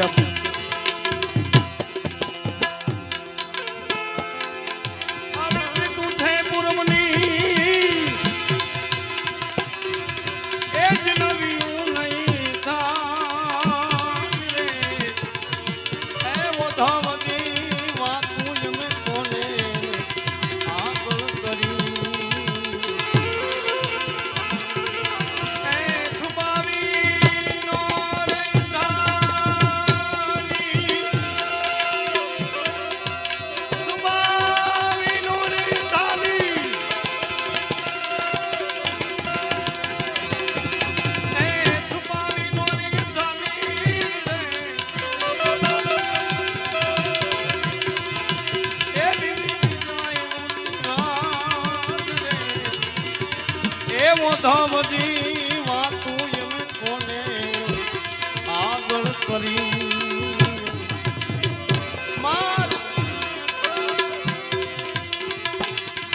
આપી આપું. મોધાવજી, વાતું એમ કોને આગળ કરી?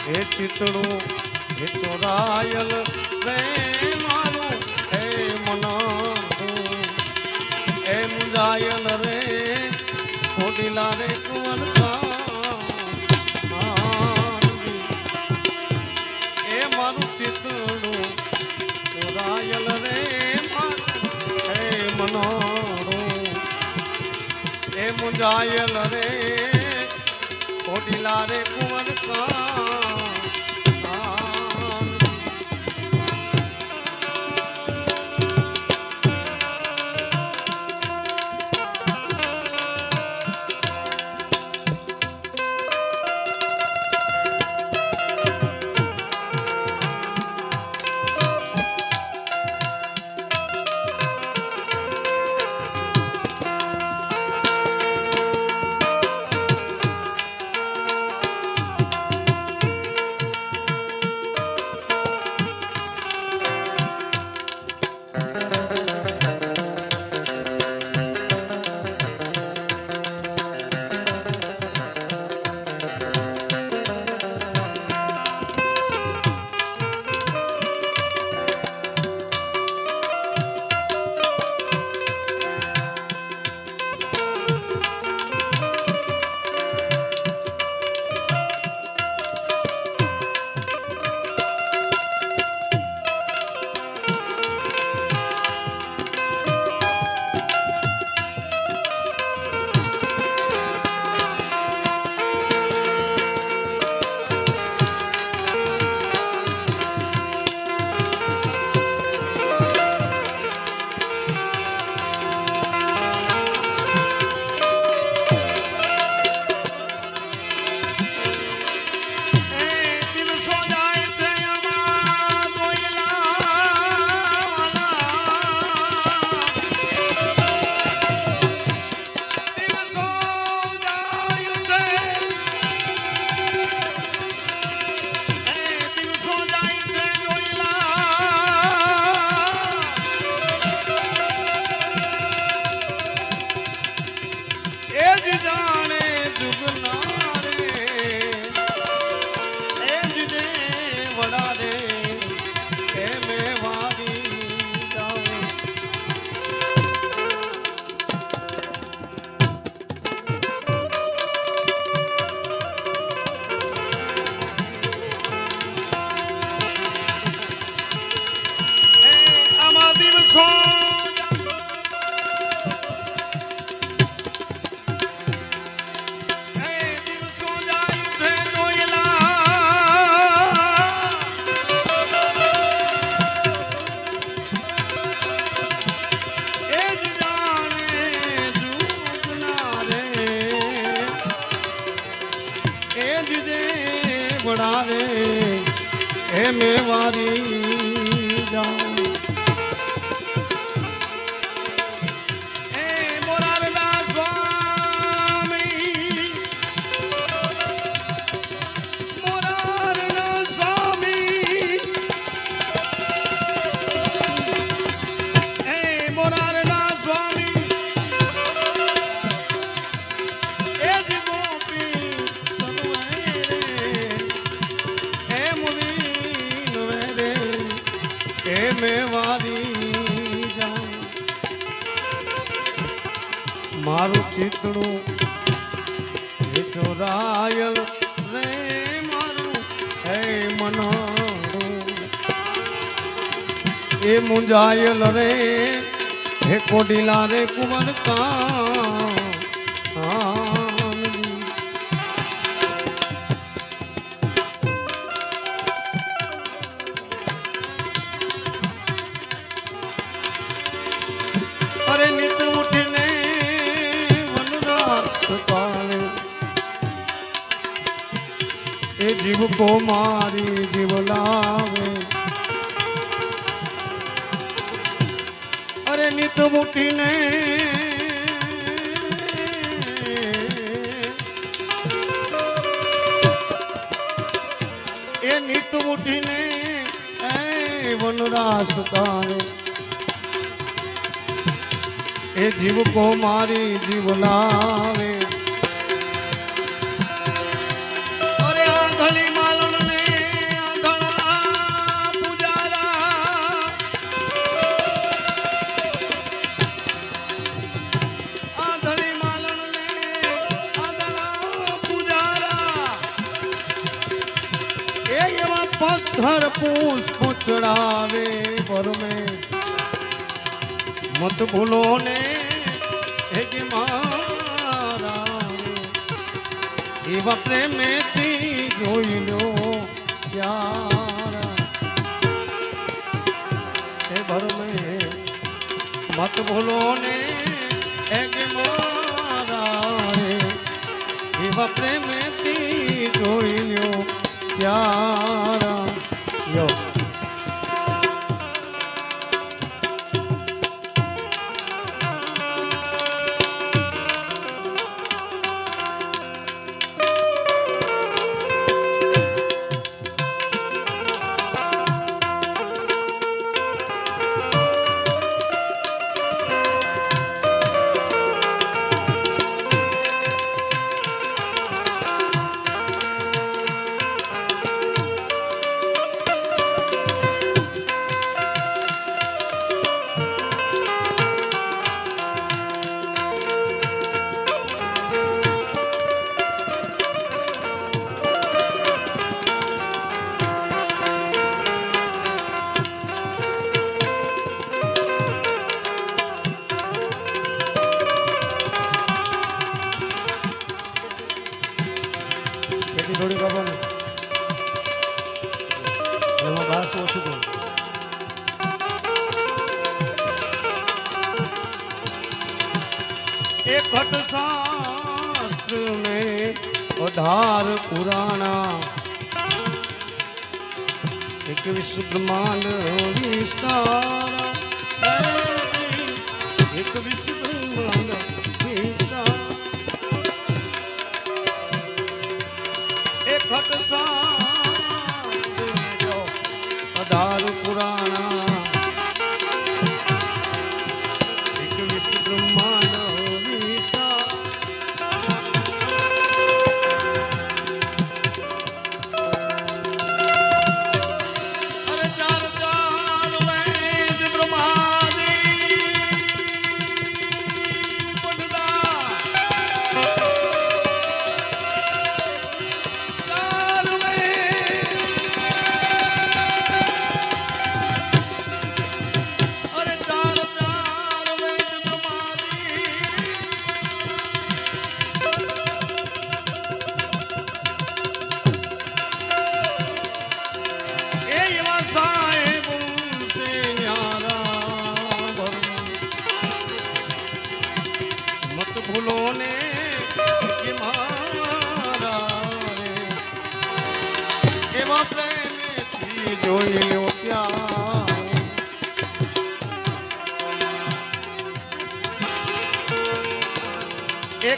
હે ચિતડું હે ચોરાયલ રે મારું હે મનાતું. હે મુંજાયલ રે કોડિલા રે કુંવર એ મુંજાયલ રે. કોડિલા રે કુંવર કા વડા રે એ એ મુંજાયલ રે હે કોડીલા રે કુંવર કાનજી. જીવ કો મારી જીવ લાવે. અરે નિત ઉઠીને એ નિત ઉઠીને એ વનરાસ તારે. એ જીવ કો મારી જીવ લાવે. પથ્થર પુષ્પ પૂછડાવે પરમે મત ભૂલો ને હે મારા એવા પ્રેમેથી જોઈ લો પ્યારા. હે ભરમે મત ભૂલો ને હે મારા એવા પ્રેમેથી જોઈ લો પ્યારા. એટલી થોડી ખબર ને એમાં ઘાસ ઓછું કરું. એક ઘટ શાસ્ત્ર ને અઢાર પુરાણા. એક વિશ્વ વિસ્તાર. એક વિશ્વ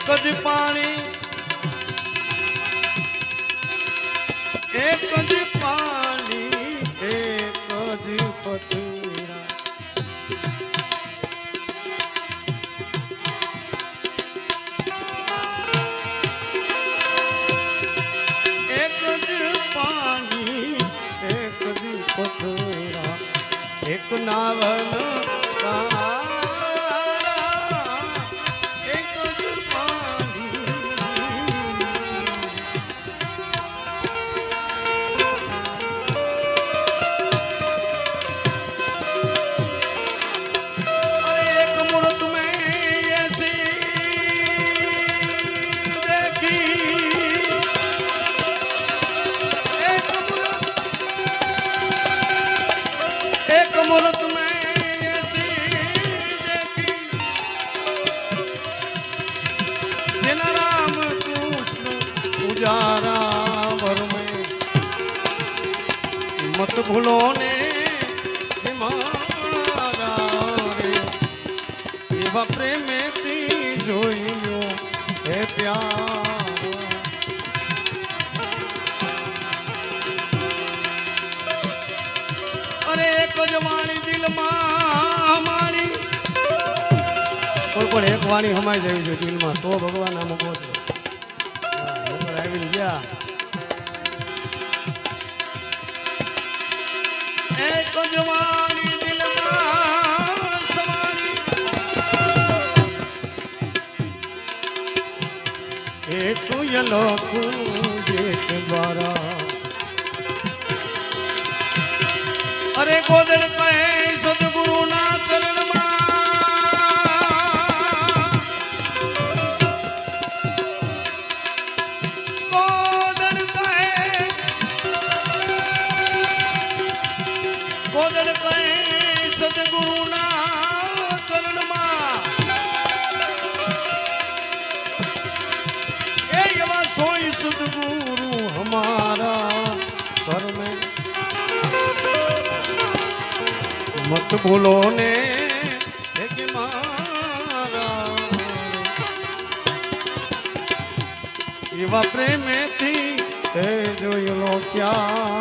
એક જ પાણી. એક જ પાણી, એક જ પથરા. એક જ પાણી, એક જ પથરા. એક નાવન રામ રમે મત ભૂલો ને એવા પ્રેમેથી જોઈ હે પ્યાર. જવાણી દિલમાં મારી. કોઈ પણ એક વાણી સમાઈ જવી છે દિલમાં, તો ભગવાન અમુકો છે ગયા એક જ વાણી દિલમાં સમાણી એક યલોકું જેત દ્વારા. અરે ગોદડ મત ભૂલો ને એવા પ્રેમેથી એ જોયેલો ક્યારા